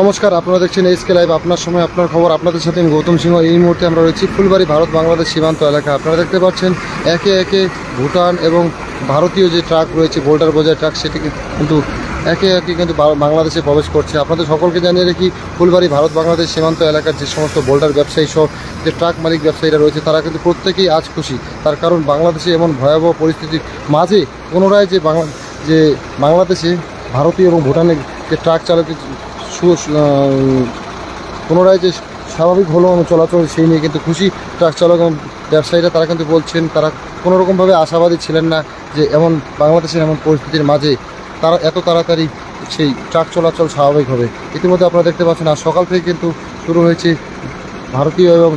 নমস্কার, আপনারা দেখছেন এসকে লাইভ। আপনার সময়, আপনার খবর, আপনাদের সাথে আমি গৌতম সিংহ। এই মুহূর্তে আমরা রয়েছি ফুলবাড়ি ভারত বাংলাদেশ সীমান্ত এলাকা। আপনারা দেখতে পাচ্ছেন, একে একে ভুটান এবং ভারতীয় যে ট্রাক রয়েছে, বোল্ডার বোঝায় ট্রাক, সেটি কিন্তু একে একে কিন্তু বাংলাদেশে প্রবেশ করছে। আপনাদের সকলকে জানিয়ে রাখি, ফুলবাড়ি ভারত বাংলাদেশ সীমান্ত এলাকার যে সমস্ত বোল্ডার ব্যবসায়ী সহ যে ট্রাক মালিক ব্যবসায়ীরা রয়েছে, তারা কিন্তু প্রত্যেকেই আজ খুশি। তার কারণ, বাংলাদেশে এমন ভয়াবহ পরিস্থিতির মাঝে পুনরায় যে বাংলা যে বাংলাদেশে ভারতীয় এবং ভুটানের যে ট্রাক চালকের পুনরায় যে স্বাভাবিক হলো চলাচল সেই নিয়ে কিন্তু খুশি ট্রাক চালক এবং ব্যবসায়ীরা। তারা কিন্তু বলছেন, তারা কোনো রকমভাবে আশাবাদী ছিলেন না যে এমন বাংলাদেশের এমন পরিস্থিতির মাঝে তারা এত তাড়াতাড়ি সেই ট্রাক চলাচল স্বাভাবিক হবে। ইতিমধ্যে আপনারা দেখতে পাচ্ছেন আর সকাল থেকে কিন্তু শুরু হয়েছে ভারতীয় এবং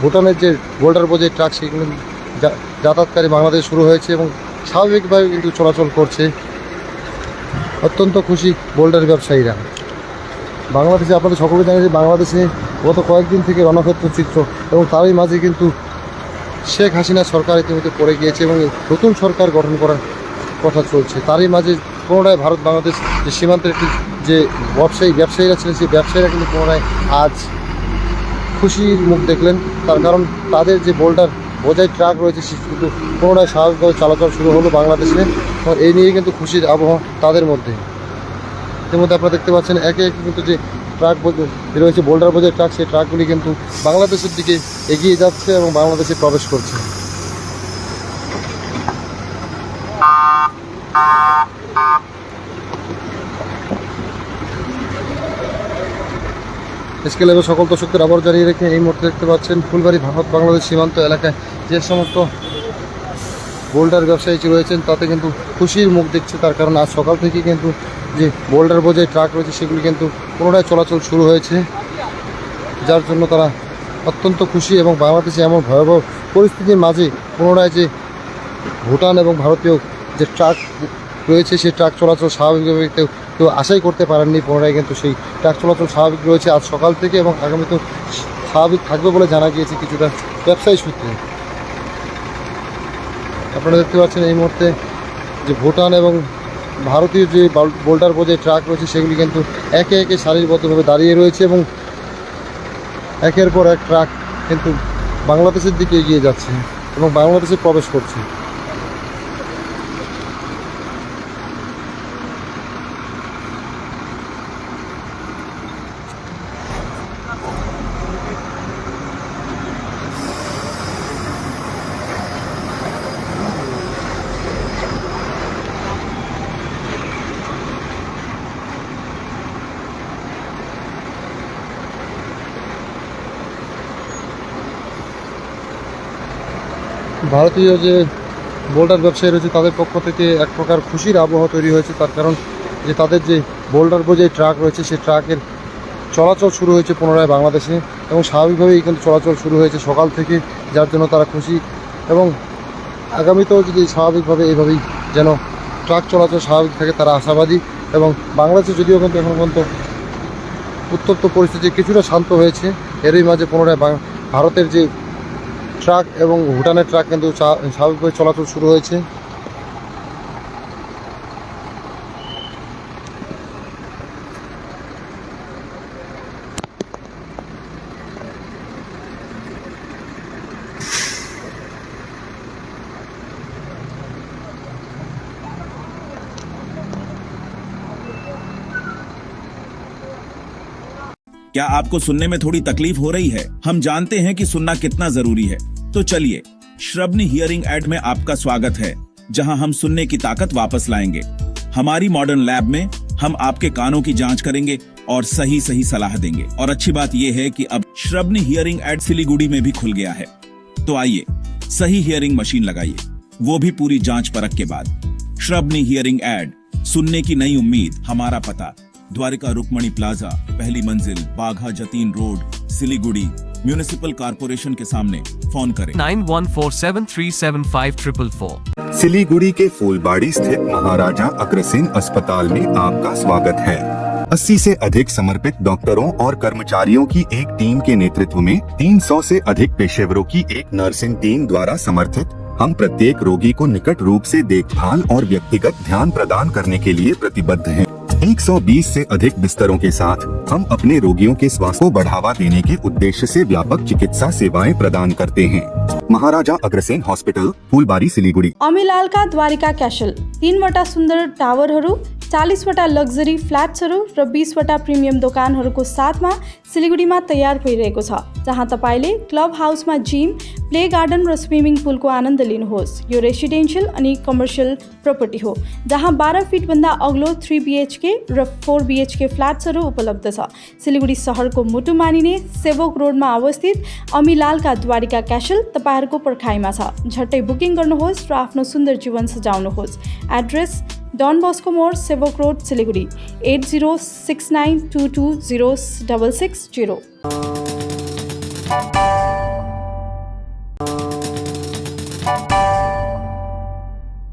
ভুটানের যে বোল্ডার বোঝে ট্রাক সেগুলো যাতায়াতকারী বাংলাদেশ শুরু হয়েছে এবং স্বাভাবিকভাবে কিন্তু চলাচল করছে। অত্যন্ত খুশি বোল্ডার ব্যবসায়ীরা। বাংলাদেশে আপনাদের সকলে জানেন যে বাংলাদেশে গত কয়েকদিন থেকে রণক্ষেত্র চিত্র এবং তারই মাঝে কিন্তু শেখ হাসিনা সরকার ইতিমধ্যে পড়ে গিয়েছে এবং নতুন সরকার গঠন করার কথা চলছে। তারই মাঝে পুনরায় ভারত বাংলাদেশ যে সীমান্তের একটি যে ব্যবসায়ী, ব্যবসায়ীরা ছিলেন, সেই ব্যবসায়ীরা কিন্তু পুনরায় আজ খুশির মুখ দেখলেন। তার কারণ তাদের যে বোল্ডার বোঝাই ট্রাক রয়েছে, সে কিন্তু পুনরায় স্বাভাবিকভাবে চলাচল শুরু হলো বাংলাদেশে এই নিয়ে কিন্তু খুশির আবহাওয়া তাদের মধ্যে। এর মধ্যে আপনারা দেখতে পাচ্ছেন, একে একে কিন্তু যে ট্রাক বোঝ- রয়েছে বোল্ডার বোঝাই ট্রাক, সেই ট্রাকগুলি কিন্তু বাংলাদেশের দিকে এগিয়ে যাচ্ছে এবং বাংলাদেশে প্রবেশ করছে। এসকে সকল দর্শকদের আবার জানিয়ে রেখে এই মুহূর্তে দেখতে পাচ্ছেন, ফুলবাড়ি ভারত বাংলাদেশ সীমান্ত এলাকায় যে সমস্ত বোল্ডার ব্যবসায়ী রয়েছেন, তাতে কিন্তু খুশির মুখ দেখছে। তার কারণ আজ সকাল থেকে কিন্তু যে বোল্ডার বোঝাই ট্রাক রয়েছে, সেগুলি কিন্তু পুনরায় চলাচল শুরু হয়েছে। যার জন্য তারা অত্যন্ত খুশি এবং বাংলাদেশে এমন ভয়াবহ পরিস্থিতির মাঝে পুনরায় যে ভুটান এবং ভারতীয় যে ট্রাক রয়েছে, সেই ট্রাক চলাচল স্বাভাবিকভাবে কেউ আশাই করতে পারেননি। পুনরায় কিন্তু সেই ট্রাক চলাচল স্বাভাবিক রয়েছে আজ সকাল থেকে এবং আগামীতেও স্বাভাবিক থাকবে বলে জানা গিয়েছে কিছুটা ব্যবসায়ী সূত্রে। আপনারা দেখতে পাচ্ছেন এই মুহূর্তে যে ভুটান এবং ভারতীয় যে বাল- বোল্ডার বোঝে ট্রাক রয়েছে, সেগুলি কিন্তু একে একে সারিবদ্ধভাবে দাঁড়িয়ে রয়েছে এবং একের পর এক ট্রাক কিন্তু বাংলাদেশের দিকে এগিয়ে যাচ্ছে এবং বাংলাদেশে প্রবেশ করছে। ভারতীয় যে বোল্ডার ব্যবসায়ী রয়েছে তাদের পক্ষ থেকে এক প্রকার খুশির আবহাওয়া তৈরি হয়েছে। তার কারণ যে তাদের যে বোল্ডার বোঝাই ট্রাক রয়েছে, সেই ট্রাকের চলাচল শুরু হয়েছে পুনরায় বাংলাদেশে এবং স্বাভাবিকভাবেই কিন্তু চলাচল শুরু হয়েছে সকাল থেকে, যার জন্য তারা খুশি এবং আগামীতেও যদি স্বাভাবিকভাবে এইভাবেই যেন ট্রাক চলাচল স্বাভাবিক থাকে, তারা আশাবাদী এবং বাংলাদেশে যদিও কিন্তু এখন পর্যন্ত উত্তপ্ত পরিস্থিতি কিছুটা শান্ত হয়েছে, এরই মাঝে পুনরায় ভারতের যে ট্রাক এবং ভুটানের ট্রাক কিন্তু চা- স্বাভাবিকভাবে চলাচল শুরু হয়েছে क्या आपको सुनने में थोड़ी तकलीफ हो रही है हम जानते हैं कि सुनना कितना जरूरी है तो चलिए, श्रवणी हियरिंग एड में आपका स्वागत है, जहाँ हम सुनने की ताकत वापस लाएँगे। हमारी मॉडर्न लैब में हम आपके कानों की जाँच करेंगे और सही सही सलाह देंगे। और अच्छी बात यह है कि अब श्रवणी हियरिंग एड सिलीगुड़ी में भी खुल गया है। तो आइए, सही हियरिंग मशीन लगाइए, वो भी पूरी जाँच परख के बाद। श्रवणी हियरिंग एड सुनने की नई उम्मीद, हमारा पता। द्वारिका रुकमणी प्लाजा, पहली मंजिल, Bagha Jatin road, Siliguri. Municipal corporation के सामने फ़ोन करें। nine one four seven three seven five triple four. Siliguri के फूलबाड़ी स्थित महाराजा अग्रसेन अस्पताल में आपका स्वागत है। 80 से अधिक समर्पित डॉक्टरों और कर्मचारियों की एक टीम के नेतृत्व में 300 से अधिक पेशेवरों की एक नर्सिंग टीम द्वारा समर्थित हम प्रत्येक रोगी को निकट रूप से देखभाल और व्यक्तिगत ध्यान प्रदान करने के लिए प्रतिबद्ध हैं। 120 से अधिक बिस्तरों के साथ हम अपने रोगियों के स्वास्थ्य को बढ़ावा देने के उद्देश्य से व्यापक चिकित्सा सेवाएँ प्रदान करते हैं। महाराजा अग्रसेन हॉस्पिटल, फूलबारी, सिलीगुड़ी। अमिलालका द्वारिका कैशल क्यासल तिनवटा सुन्दर टावरहरू चालिसवटा लग्जरी फ्ल्याट्सहरू र बिसवटा प्रिमियम दोकानहरूको साथमा सिलिगुडीमा तयार भइरहेको छ जहाँ तपाईँले क्लब हाउसमा जिम प्ले गार्डन र स्विमिङ पुलको आनन्द लिनुहोस्। यो रेसिडेन्सियल अनि कमर्सियल प्रपर्टी हो जहाँ बाह्र फिटभन्दा अग्लो थ्री बिएचके र फोर बिएचके फ्ल्याट्सहरू उपलब्ध छ। सिलिगुडी सहरको मुटु मानिने सेवोक रोडमा अवस्थित अमिलालका द्वारिका क्यासल तपाईँहरूको पर्खाइमा छ। झट्टै बुकिङ गर्नुहोस् र आफ्नो सुन्दर जीवन सजाउनुहोस्। एड्रेस ডন বস্কো মোড় Sevoke road Siliguri eight zero six nine two two zero double six zero